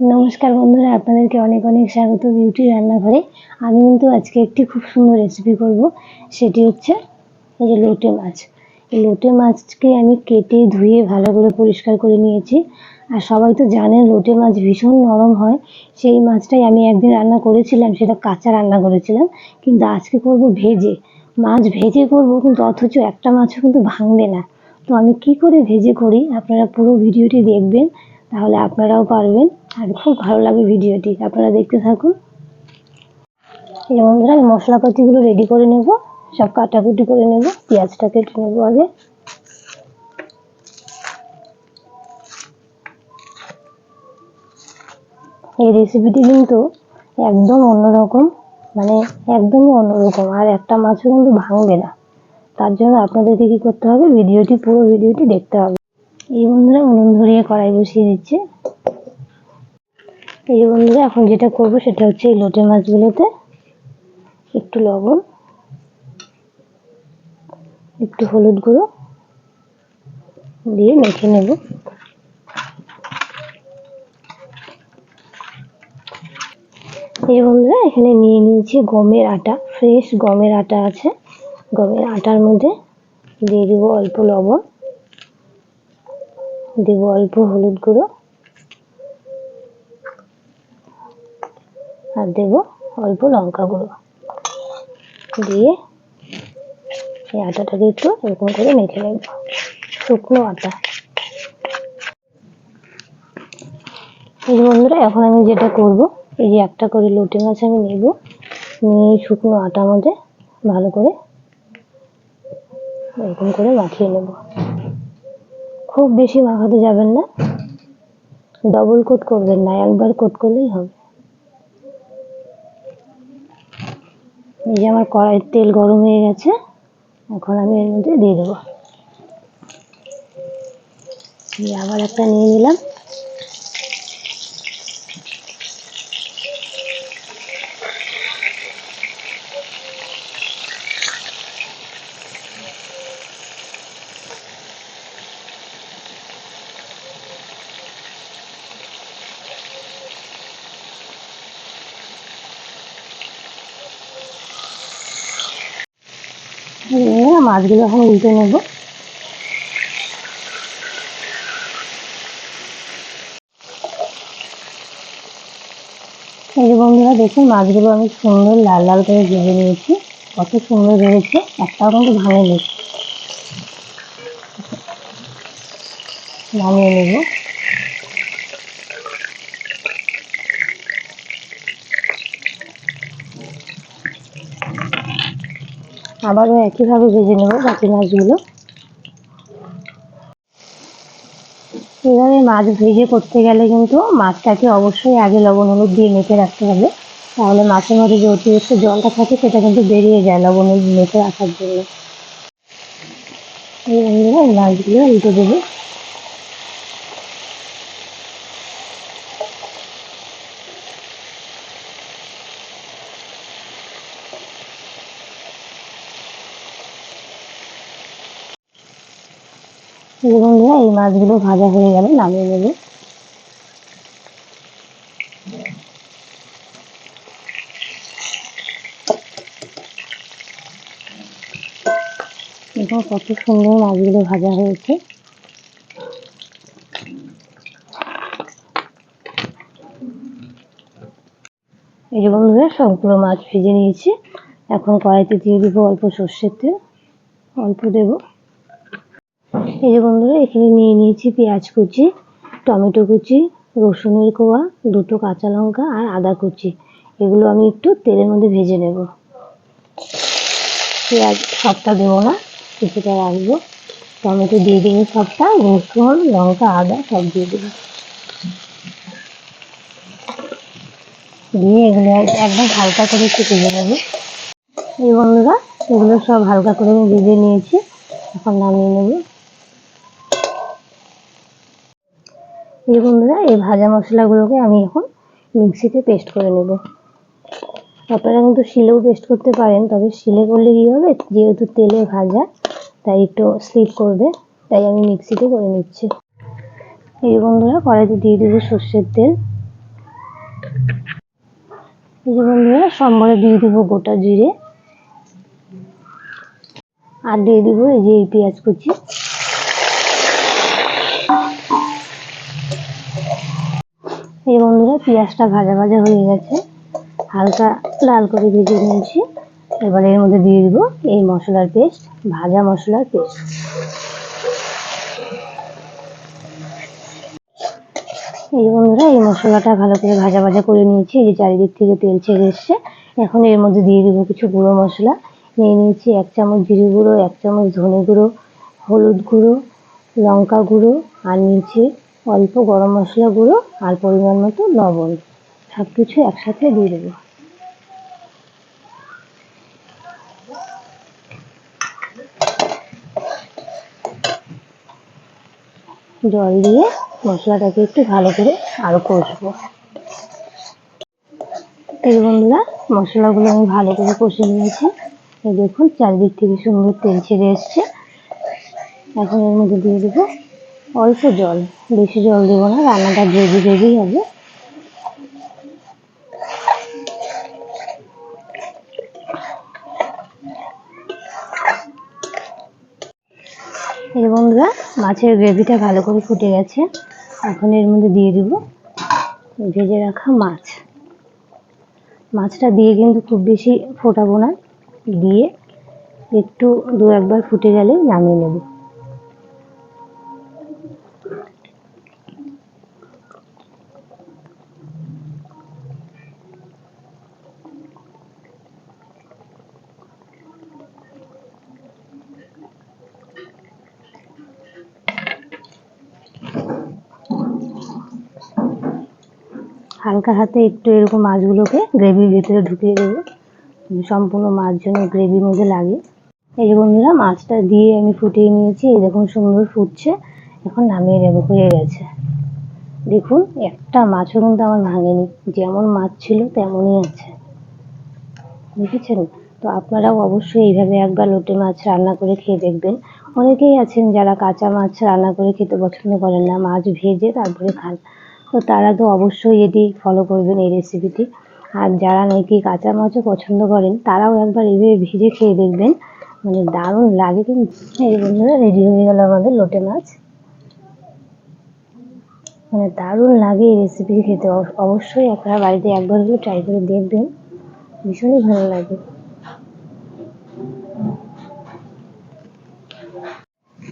নমস্কার বন্ধুরা, আপনাদেরকে অনেক অনেক স্বাগত বিউটি রান্নাঘরে। আমি কিন্তু আজকে একটি খুব সুন্দর রেসিপি করব, সেটি হচ্ছে এই যে লোটে মাছ। এই লোটে মাছকে আমি কেটে ধুয়ে ভালো করে পরিষ্কার করে নিয়েছি। আর সবাই তো জানেন লোটে মাছ ভীষণ নরম হয়। সেই মাছটাই আমি একদিন রান্না করেছিলাম, সেটা কাঁচা রান্না করেছিলাম। কিন্তু আজকে করব ভেজে। মাছ ভেজে করব কিন্তু অথচ একটা মাছও কিন্তু ভাঙবে না। তো আমি কি করে ভেজে করি? আপনারা পুরো ভিডিওটি দেখবেন, তাহলে আপনারাও পারবেন। আর খুব ভালো লাগবে ভিডিওটি। আপনারা দেখতে থাকুন। এই বন্ধুরা আমি মশলাপাতিগুলো রেডি করে নেব। সব কাটাকুটি করে নেব। পেঁয়াজটা কেটে নেব আগে। এই রেসিপিটি কিন্তু একদম অন্যরকম মানে একদমই অন্যরকম। আর একটা মাছও কিন্তু ভাঙবে না। তার জন্য আপনাদেরকে কি করতে হবে? ভিডিওটি, পুরো ভিডিওটি দেখতে হবে। এই বন্ধুরা, উনুন ধরিয়ে কড়াই বসিয়ে দিচ্ছে। এই বন্ধুরা, এখন যেটা করব সেটা হচ্ছে এই লোটে মাছগুলোতে একটু লবণ, একটু হলুদ গুঁড়ো দিয়ে মেখে নেব। এই বন্ধুরা, এখানে নিয়ে নিয়েছি গমের আটা, ফ্রেশ গমের আটা আছে। গমের আটার মধ্যে দিয়ে দেবো অল্প লবণ, দেবো অল্প হলুদ গুঁড়ো। আর দেবো অল্প লঙ্কা গুঁড়ো। দিয়ে এই আটাটাকে একটু এরকম করে মেখে নেব। শুকনো আটা। বন্ধুরা, এখন আমি যেটা করব, এই যে একটা করে লোটে মাছ আমি নেব, নিয়ে শুকনো আটার মধ্যে ভালো করে এরকম করে মাখিয়ে নেব। খুব বেশি মাখাতে যাবেন না। ডবল কোট করবেন না, একবার কোট করলেই হবে। এই যে আমার কড়াইয়ের তেল গরম হয়ে গেছে, এখন আমি এর মধ্যে দিয়ে দেবো। আবার একটা নিয়ে নিলাম। নিয়ে মাছগুলো এখন উল্টে নেব। এই যে বন্ধুরা, দেখুন মাছগুলো আমি সুন্দর লাল লাল করে ভেজে নিয়েছি। কত সুন্দর ভেজেছে একটাও কিন্তু ভাঙেনি। নামিয়ে নেব। আবারও একইভাবে ভেজে নেব বাকি মাছগুলো। এভাবে মাছ ভেজে করতে গেলে কিন্তু মাছটাকে অবশ্যই আগে লবণ হলুদ দিয়ে মেখে রাখতে হবে। তাহলে মাছের মধ্যে যে অতিরিক্ত জলটা থাকে সেটা কিন্তু বেরিয়ে যায় লবণ হলুদ মেখে রাখার জন্য। এই মাছগুলো উল্টে দেবো। বন্ধুরা এই মাছগুলো ভাজা হয়ে গেলে নামিয়ে নেব। দেখো কত সুন্দর মাছগুলো ভাজা হয়েছে। এই যে বন্ধুরা, সবগুলো মাছ ভেজে নিয়েছি। এখন কড়াইতে দিয়ে দিব অল্প সর্ষের তেল। অল্প দেবো। এই যে বন্ধুরা, এখানে নিয়ে নিয়েছি পেঁয়াজ কুচি, টমেটো কুচি, রসুনের কোয়া, দুটো কাঁচা লঙ্কা আর আদা কুচি। এগুলো আমি একটু তেলের মধ্যে ভেজে নেব। পেঁয়াজ সবটা দেবো না, কিছুটা রাখব। টমেটো দিয়ে দেবো সবটা, রসুন, লঙ্কা, আদা সব দিয়ে দেবো। দিয়ে এগুলো একদম হালকা করে একটু ভেজে নেব। এই বন্ধুরা, এগুলো সব হালকা করে আমি ভেজে নিয়েছি, এখন নামিয়ে নেব। এই বন্ধুরা, এই ভাজা মশলাগুলোকে আমি এখন মিক্সিতে পেস্ট করে নেব। আপনারা কিন্তু শিলেও পেস্ট করতে পারেন, তবে শিলে করলে কী হবে? যেহেতু তেলে ভাজা, তাই একটু স্লিপ করবে, তাই আমি মিক্সিতে করে নিচ্ছি। এই বন্ধুরা, কড়াইতে দিয়ে দেবো সর্ষের তেল। এই বন্ধুরা, সম্বরে দিয়ে দেবো গোটা জিরে। আর দিয়ে দিব এই যে এই পেঁয়াজ কুচি। এই বন্ধুরা পেঁয়াজটা ভাজা ভাজা হয়ে গেছে। হালকা লাল করে ভেজে নিয়েছি। এবার এর মধ্যে দিয়ে দিব এই মশলার পেস্ট, ভাজা মশলার পেস্ট। এই বন্ধুরা, এই মশলাটা ভালো করে ভাজা ভাজা করে নিয়েছি। এই যে চারিদিক থেকে তেল ছেড়ে এসছে। এখন এর মধ্যে দিয়ে দিব কিছু গুঁড়ো মশলা। নিয়ে নিয়েছি এক চামচ জিরে গুঁড়ো, এক চামচ ধনে গুঁড়ো, হলুদ গুঁড়ো, লঙ্কা গুঁড়ো, আর নিয়েছি অল্প গরম মশলা গুঁড়ো আর পরিমাণ মতো লবণ। সব কিছু একসাথে দিয়ে দেবো। জল দিয়ে মশলাটাকে একটু ভালো করে আরও কষবো। এই বন্ধুরা, মশলাগুলো আমি ভালো করে কষে নিয়েছি। দেখুন, চারিদিক থেকে সুন্দর তেল ছেড়ে এসছে। এখন এর মধ্যে দিয়ে দেবো অল্প জল, বেশি জল দেবো না, রান্নাটা গ্রেভি গ্রেভি হবে। বন্ধুরা, মাছের গ্রেভিটা ভালো করে ফুটে গেছে। এখন এর মধ্যে দিয়ে দিব ভেজে রাখা মাছ। মাছটা দিয়ে কিন্তু খুব বেশি ফোটাবো না, দিয়ে একটু দু একবার ফুটে গেলে নামিয়ে নেব। হালকা হাতে একটু এরকম মাছগুলোকে গ্রেভির ভিতরে ঢুকিয়ে দেবো। সম্পূর্ণ মাছ যেন গ্রেভির মধ্যে লাগে। এই যে বন্ধুরা, মাছটা দিয়ে আমি ফুটিয়ে নিয়েছি। এই দেখুন সুন্দর ফুটছে। এখন নামিয়ে নেব, হয়ে গেছে। দেখুন, একটা মাছও কিন্তু আমার ভাঙেনি। যেমন মাছ ছিল, তেমনই আছে। বুঝেছেন তো আপনারাও অবশ্যই এইভাবে একবার লোটে মাছ রান্না করে খেয়ে দেখবেন। অনেকেই আছেন যারা কাঁচা মাছ রান্না করে খেতে পছন্দ করেন না। মাছ ভেজে তারপরে খান। তো তারা তো অবশ্যই এটি ফলো করবেন এই রেসিপিটি আর যারা নাকি কাঁচা মাছও পছন্দ করেন, তারাও একবার এইভাবে ভেজে খেয়ে দেখবেন। মানে দারুণ লাগে কিন্তু। এই বন্ধুরা রেডি হয়ে গেল আমাদের লোটে মাছ। মানে দারুণ লাগে এই রেসিপিটি খেতে। অব- অবশ্যই আপনারা বাড়িতে একবার হলেও ট্রাই করে দেখবেন। ভীষণই ভালো লাগে।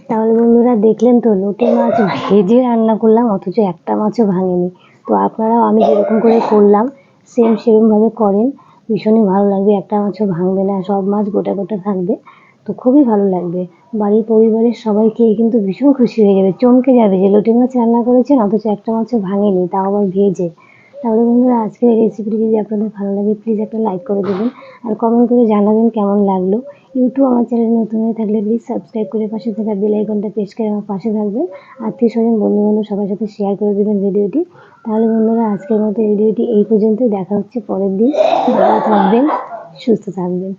তাহলে বন্ধুরা দেখলেন তো, লোটে মাছ ভেজে রান্না করলাম, অথচ একটা মাছও ভাঙেনি। তো আপনারাও আমি যেরকম করে করলাম সেম সেরকমভাবে করেন। ভীষণই ভালো লাগবে, একটা মাছও ভাঙবে না, সব মাছ গোটা গোটা থাকবে। তো খুবই ভালো লাগবে। বাড়ির পরিবারের সবাই খেয়ে কিন্তু ভীষণ খুশি হয়ে যাবে, চমকে যাবে যে লোটে মাছ রান্না করেছেন, অথচ একটা মাছও ভাঙেনি, তাও আবার ভেজে। তাহলে বন্ধুরা, আজকের এই রেসিপিটি যদি আপনাদের ভালো লাগে প্লিজ একটা লাইক করে দেবেন, আর কমেন্ট করে জানাবেন কেমন লাগল। ইউটিউব আমার চ্যানেল নতুন হয়ে থাকলে প্লিজ সাবস্ক্রাইব করে পাশে থাকা বেল আইকনটা প্রেস করে আমার পাশে থাকবেন। আত্মীয় স্বজন বন্ধু বান্ধব সবার সাথে শেয়ার করে দেবেন ভিডিওটি তাহলে বন্ধুরা, আজকের মতো ভিডিওটি এই পর্যন্তই। দেখা হচ্ছে পরের দিন। ভালো থাকবেন, সুস্থ থাকবেন।